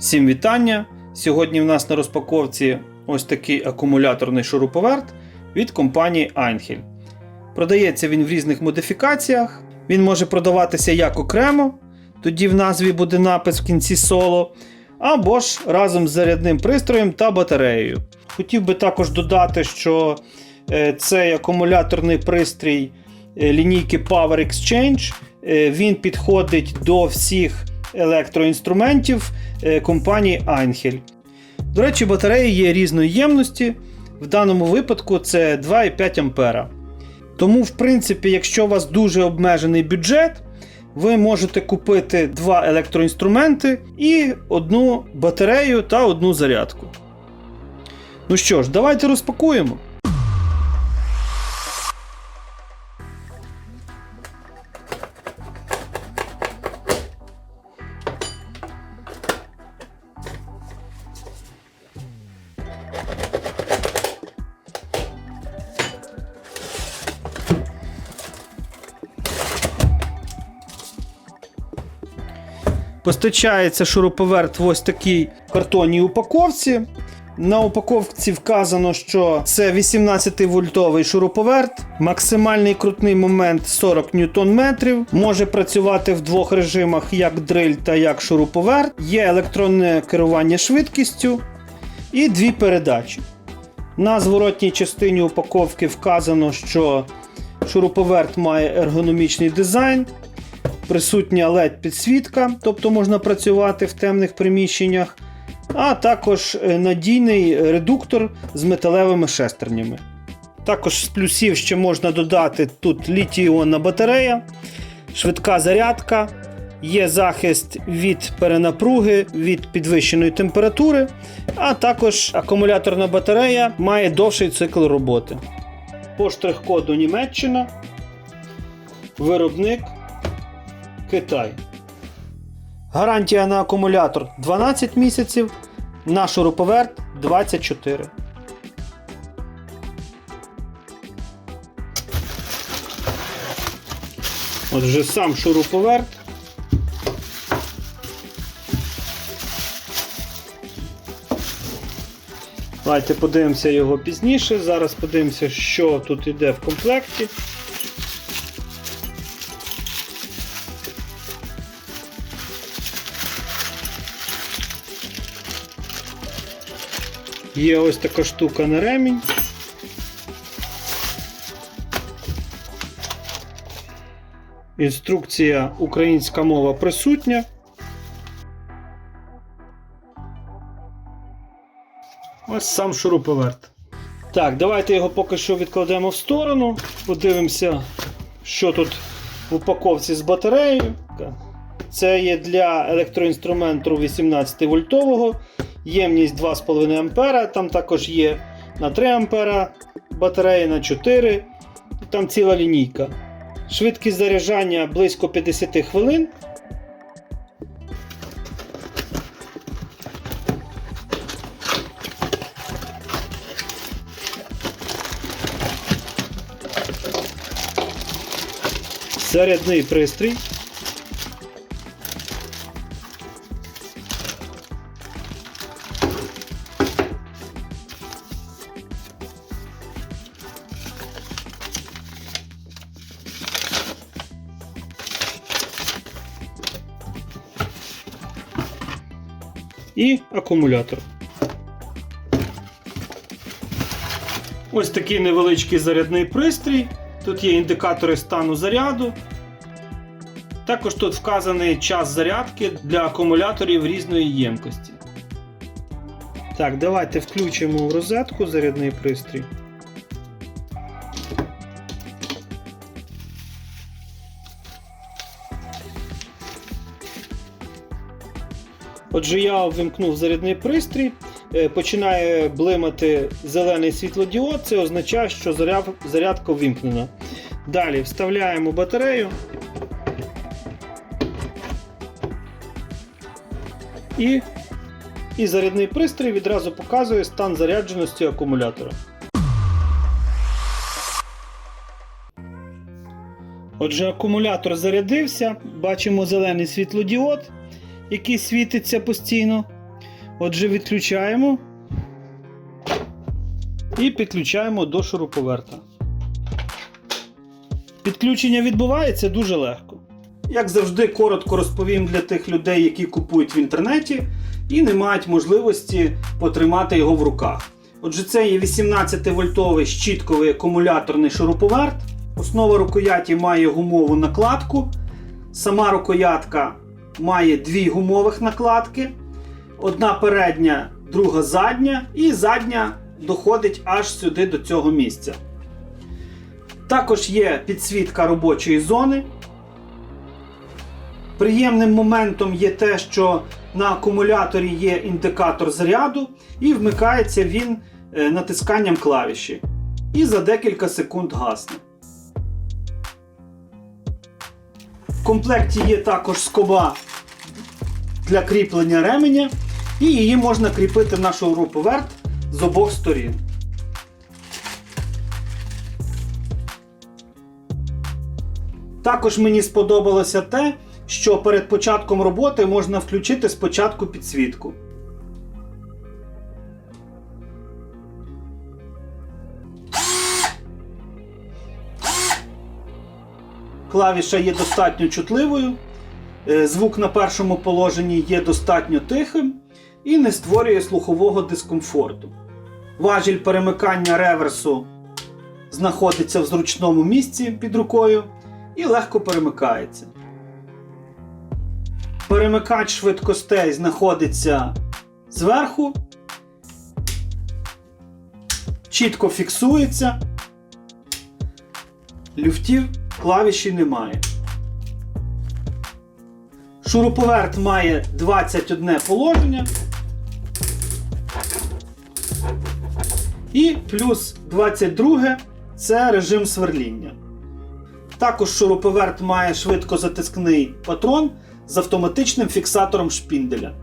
Всім вітання! Сьогодні в нас на розпаковці ось такий акумуляторний шуруповерт від компанії Einhell. Продається він в різних модифікаціях. Він може продаватися як окремо, тоді в назві буде напис в кінці соло, або ж разом з зарядним пристроєм та батареєю. Хотів би також додати, що е, цей акумуляторний пристрій е, лінійки Power Exchange. е, Він підходить до всіх електроінструментів е, компанії Einhell. До речі, батареї є різної ємності. В даному випадку це 2,5 ампера. Тому, в принципі, якщо у вас дуже обмежений бюджет, ви можете купити два електроінструменти і одну батарею та одну зарядку. Ну що ж, давайте розпакуємо. Постачається шуруповерт в ось такій картонній упаковці. На упаковці вказано, що це 18-вольтовий шуруповерт, максимальний крутний момент 40 ньютон може працювати в двох режимах, як дриль та як шуруповерт. Є електронне керування швидкістю і дві передачі. На зворотній частині упаковки вказано, що шуруповерт має ергономічний дизайн, присутня LED підсвітка, тобто можна працювати в темних приміщеннях, а також е, надійний редуктор з металевими шестернями. Також з плюсів ще можна додати тут літій-іонна батарея, швидка зарядка, є захист від перенапруги, від підвищеної температури, а також акумуляторна батарея має довший цикл роботи. По штрих-коду Німеччина, виробник Китай. Гарантія на акумулятор 12 місяців, на шуруповерт 24. Отже, сам шуруповерт. Давайте подивимося його пізніше. Зараз подивимося, що тут йде в комплекті. Є ось така штука на ремінь. Інструкція українська мова присутня. Ось сам шуруповерт. Так, давайте його поки що відкладемо в сторону. Подивимося, що тут в упаковці з батареєю. Це є для електроінструменту 18 вольтового. Ємність 2,5 А. Там також є на 3 А батареї на 4 Там ціла лінійка. Швидкість заряджання близько 50 хвилин. Зарядний пристрій. І акумулятор. Ось такий невеличкий зарядний пристрій. Тут є індикатори стану заряду. Також тут вказаний час зарядки для акумуляторів різної ємкості. Так, давайте включимо в розетку зарядний пристрій. Отже, я ввімкнув зарядний пристрій, е, починає блимати зелений світлодіод, це означає, що заряд- зарядка ввімкнена. Далі вставляємо батарею. І, і зарядний пристрій відразу показує стан зарядженості акумулятора. Отже, акумулятор зарядився, бачимо зелений світлодіод, який світиться постійно. Отже, відключаємо і підключаємо до шуруповерта. Підключення відбувається дуже легко. Як завжди, коротко розповім для тих людей, які купують в інтернеті і не мають можливості потримати його в руках. Отже, це є 18-вольтовий щітковий акумуляторний шуруповерт. Основа рукояті має гумову накладку. Сама рукоятка має дві гумових накладки. Одна передня, друга задня, і задня доходить аж сюди до цього місця. Також є підсвітка робочої зони. Приємним моментом є те, що на акумуляторі є індикатор заряду, і вмикається він е, натисканням клавіші. І за декілька секунд гасне. В комплекті є також скоба для кріплення ременя, і її можна кріпити на шуруповерт з обох сторін. Також мені сподобалося те, що перед початком роботи можна включити спочатку підсвітку. Клавіша є достатньо чутливою. Е, Звук на першому положенні є достатньо тихим і не створює слухового дискомфорту. Важіль перемикання реверсу знаходиться в зручному місці під рукою і легко перемикається. Перемикач швидкостей знаходиться зверху, чітко фіксується, люфтів клавіші немає. Шуруповерт має 21 положення. І плюс 22 це режим сверління. Також шуруповерт має швидкозатискний патрон з автоматичним фіксатором шпінделя.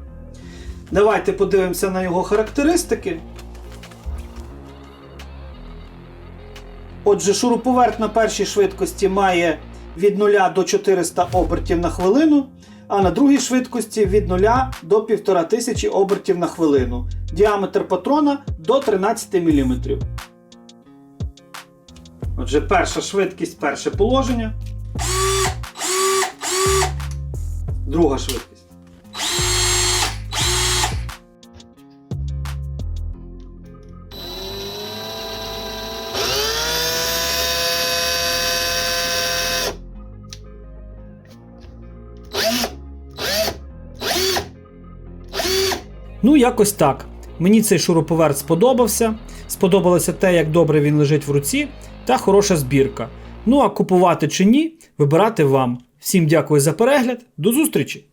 Давайте подивимося на його характеристики. Отже, шуруповерт на першій швидкості має від 0 до 400 обертів на хвилину, а на другій швидкості від 0 до 1500 обертів на хвилину. Діаметр патрона до 13 мм. Отже, перша швидкість, перше положення. Друга швидкість. Ну, якось так. Мені цей шуруповерт сподобався. Сподобалося те, як добре він лежить в руці, та хороша збірка. Ну а купувати чи ні, вибирати вам. Всім дякую за перегляд, до зустрічі!